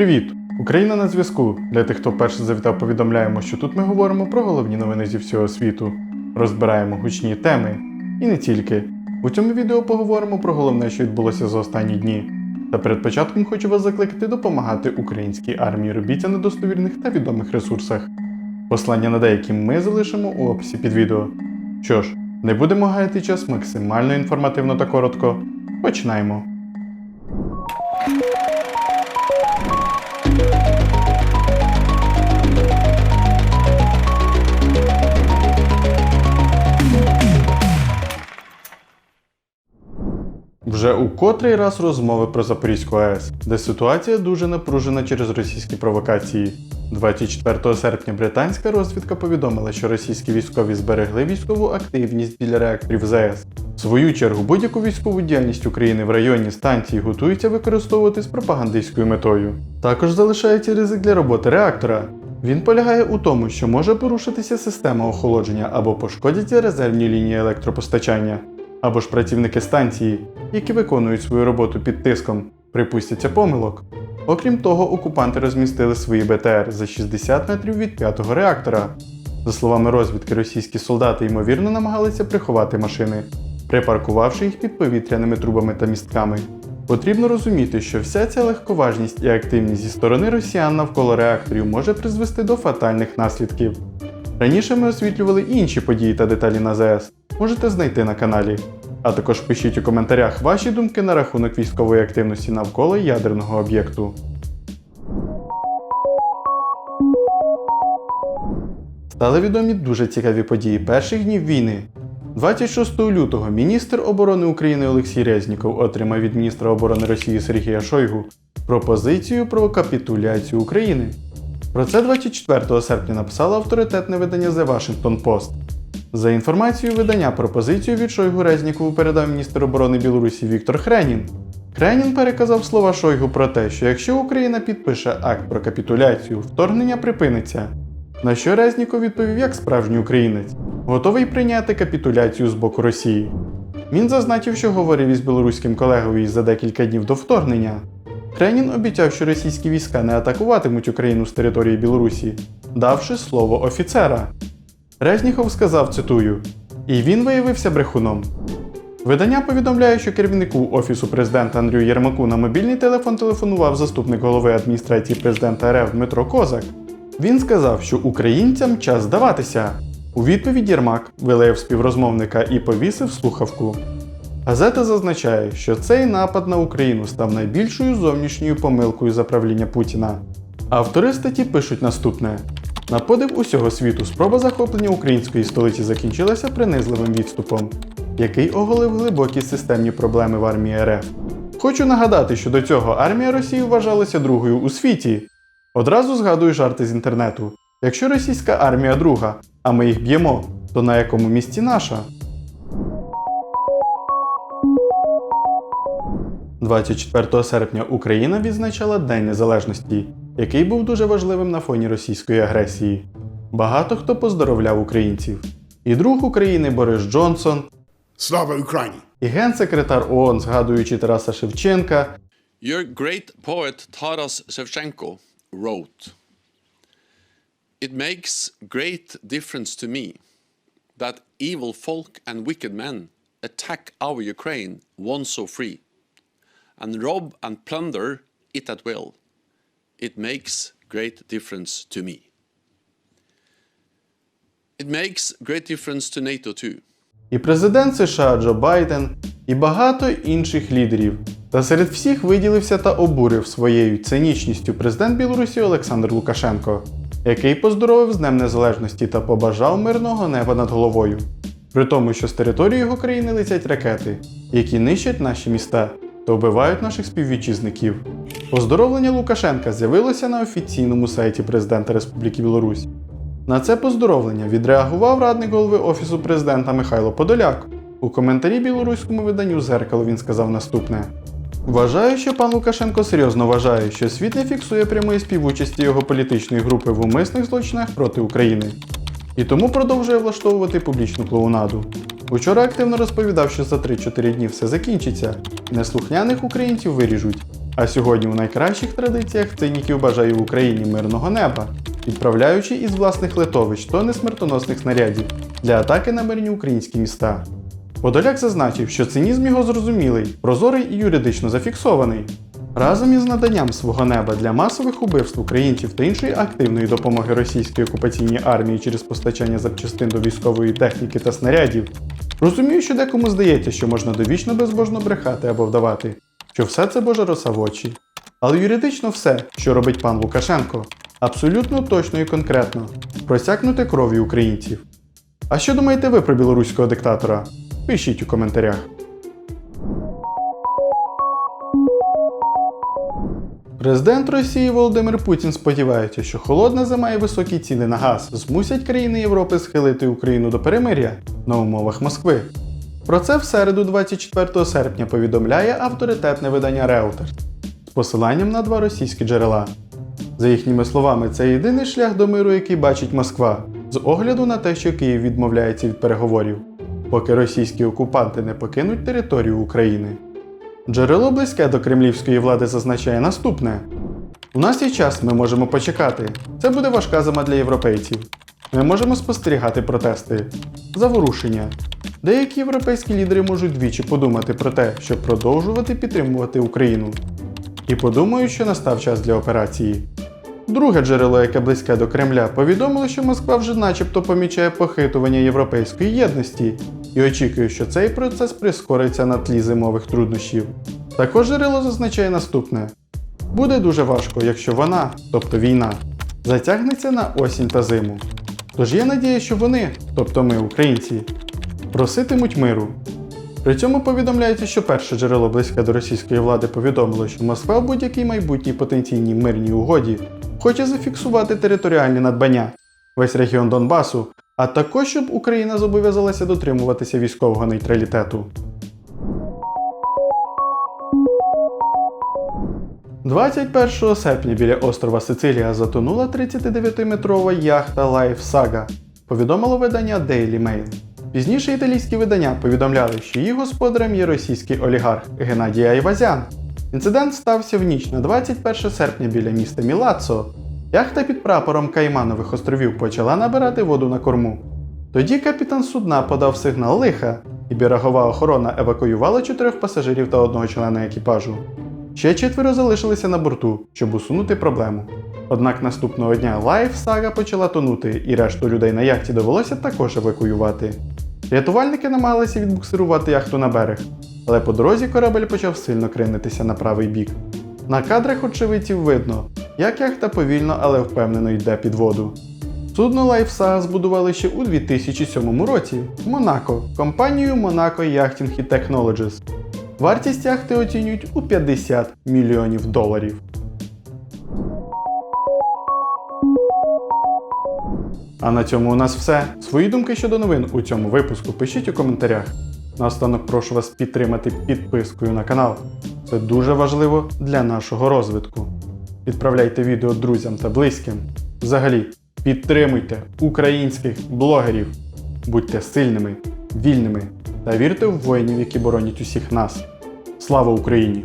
Привіт! Україна на зв'язку. Для тих, хто вперше завітав, повідомляємо, що тут ми говоримо про головні новини зі всього світу, розбираємо гучні теми. І не тільки. У цьому відео поговоримо про головне, що відбулося за останні дні. Та перед початком хочу вас закликати допомагати українській армії. Робіть це на достовірних та відомих ресурсах. Послання на деякі ми залишимо у описі під відео. Що ж, не будемо гаяти час максимально інформативно та коротко. Починаємо. Вже у котрий раз розмови про Запорізьку АЕС, де ситуація дуже напружена через російські провокації. 24 серпня британська розвідка повідомила, що російські військові зберегли військову активність біля реакторів ЗАЕС. В свою чергу будь-яку військову діяльність України в районі станції готуються використовувати з пропагандистською метою. Також залишається ризик для роботи реактора. Він полягає у тому, що може порушитися система охолодження або пошкодяться резервні лінії електропостачання, або ж працівники станції, які виконують свою роботу під тиском, припустяться помилок. Окрім того, окупанти розмістили свої БТР за 60 метрів від п'ятого реактора. За словами розвідки, російські солдати ймовірно намагалися приховати машини, припаркувавши їх під повітряними трубами та містками. Потрібно розуміти, що вся ця легковажність і активність зі сторони росіян навколо реакторів може призвести до фатальних наслідків. Раніше ми освітлювали інші події та деталі на ЗАЕС, можете знайти на каналі. А також пишіть у коментарях ваші думки на рахунок військової активності навколо ядерного об'єкту. Стали відомі дуже цікаві події перших днів війни. 26 лютого міністр оборони України Олексій Резніков отримав від міністра оборони Росії Сергія Шойгу пропозицію про капітуляцію України. Про це 24 серпня написало авторитетне видання The Washington Post. За інформацією видання, пропозицію від Шойгу Резнікову передав міністр оборони Білорусі Віктор Хренін. Хренін переказав слова Шойгу про те, що якщо Україна підпише акт про капітуляцію, вторгнення припиниться. На що Резніков відповів як справжній українець, готовий прийняти капітуляцію з боку Росії. Він зазначив, що говорив із білоруським колегою за декілька днів до вторгнення. Хренін обіцяв, що російські війська не атакуватимуть Україну з території Білорусі, давши слово офіцера. Резніхов сказав, цитую, і він виявився брехуном. Видання повідомляє, що керівнику Офісу президента Андрію Єрмаку на мобільний телефон телефонував заступник голови адміністрації президента РФ Дмитро Козак. Він сказав, що українцям час здаватися. У відповідь Єрмак вилаяв співрозмовника і повісив слухавку. Газета зазначає, що цей напад на Україну став найбільшою зовнішньою помилкою за правління Путіна. Автори статті пишуть наступне: на подив усього світу спроба захоплення української столиці закінчилася принизливим відступом, який оголив глибокі системні проблеми в армії РФ. Хочу нагадати, що до цього армія Росії вважалася другою у світі. Одразу згадую жарти з інтернету. Якщо російська армія друга, а ми їх б'ємо, то на якому місці наша? 24 серпня Україна відзначала День Незалежності, який був дуже важливим на фоні російської агресії. Багато хто поздоровляв українців. І друг України Борис Джонсон, Слава Україні! і генсекретар ООН, згадуючи Тараса Шевченка, Your great poet Taras Shevchenko wrote It makes great difference to me that evil folk and wicked men attack our Ukraine once so free and rob and plunder it at will. It makes great difference to me. It makes great difference to NATO too. і президент США Джо Байден, і багато інших лідерів. Та серед всіх виділився та обурив своєю цинічністю президент Білорусі Олександр Лукашенко, який поздоровив з Днем Незалежності та побажав мирного неба над головою. При тому, що з території його країни летять ракети, які нищать наші міста та вбивають наших співвітчизників. Поздоровлення Лукашенка з'явилося на офіційному сайті президента Республіки Білорусь. На це поздоровлення відреагував радник голови Офісу президента Михайло Подоляк. У коментарі білоруському виданню зеркало він сказав наступне: Вважаю, що пан Лукашенко серйозно вважає, що світ не фіксує прямої співучасті його політичної групи в умисних злочинах проти України. І тому продовжує влаштовувати публічну клоунаду. Учора активно розповідав, що за 3-4 дні все закінчиться, неслухняних українців виріжуть, А сьогодні у найкращих традиціях циніків бажаю Україні мирного неба, відправляючи із власних литовищ тонни смертоносних снарядів для атаки на мирні українські міста. Подоляк зазначив, що цинізм його зрозумілий, прозорий і юридично зафіксований. Разом із наданням свого неба для масових убивств українців та іншої активної допомоги російській окупаційній армії через постачання запчастин до військової техніки та снарядів, розумію, що декому здається, що можна довічно безбожно брехати або вдавати, що все це роса в очі. Але юридично все, що робить пан Лукашенко, абсолютно точно і конкретно просякнуте кров'ю українців. А що думаєте ви про білоруського диктатора? Пишіть у коментарях. Президент Росії Володимир Путін сподівається, що холодна зима і високі ціни на газ змусять країни Європи схилити Україну до перемиря на умовах Москви. Про це в середу, 24 серпня, повідомляє авторитетне видання Reuters з посиланням на два російські джерела. За їхніми словами, це єдиний шлях до миру, який бачить Москва, з огляду на те, що Київ відмовляється від переговорів, поки російські окупанти не покинуть територію України. Джерело близьке до кремлівської влади зазначає наступне: у нас є час, ми можемо почекати. Це буде важка зима для європейців. Ми можемо спостерігати протести, заворушення. Деякі європейські лідери можуть двічі подумати про те, щоб продовжувати підтримувати Україну. І подумають, що настав час для операції. Друге джерело, яке близьке до Кремля, повідомило, що Москва вже начебто помічає похитування європейської єдності і очікує, що цей процес прискориться на тлі зимових труднощів. Також джерело зазначає наступне: буде дуже важко, якщо вона, тобто війна, затягнеться на осінь та зиму. Тож є надія, що вони, тобто ми, українці, проситимуть миру. При цьому повідомляється, що перше джерело близьке до російської влади повідомило, що Москва в будь-якій майбутній потенційній мирній угоді хоче зафіксувати територіальні надбання, весь регіон Донбасу, а також щоб Україна зобов'язалася дотримуватися військового нейтралітету. 21 серпня біля острова Сицилія затонула 39-метрова яхта Life Saga, повідомило видання Daily Mail. Пізніше італійські видання повідомляли, що її господарем є російський олігарх Геннадій Айвазян. Інцидент стався в ніч на 21 серпня біля міста Мілаццо. Яхта під прапором Кайманових островів почала набирати воду на корму. Тоді капітан судна подав сигнал лиха, і берегова охорона евакуювала чотирьох пасажирів та одного члена екіпажу. Ще четверо залишилися на борту, щоб усунути проблему. Однак наступного дня Лайф Сага почала тонути, і решту людей на яхті довелося також евакуювати. Рятувальники намагалися відбуксирувати яхту на берег, але по дорозі корабель почав сильно кренитися на правий бік. На кадрах очевидців видно, як яхта повільно, але впевнено йде під воду. Судно Лайфсага збудували ще у 2007 році в Монако компанією Monaco Yachting Technologies. Вартість яхти оцінюють у 50 мільйонів доларів. А на цьому у нас все. Свої думки щодо новин у цьому випуску пишіть у коментарях. Наостанок прошу вас підтримати підпискою на канал. Це дуже важливо для нашого розвитку. Відправляйте відео друзям та близьким. Взагалі, підтримуйте українських блогерів. Будьте сильними, вільними та вірте в воїнів, які боронять усіх нас. Слава Україні!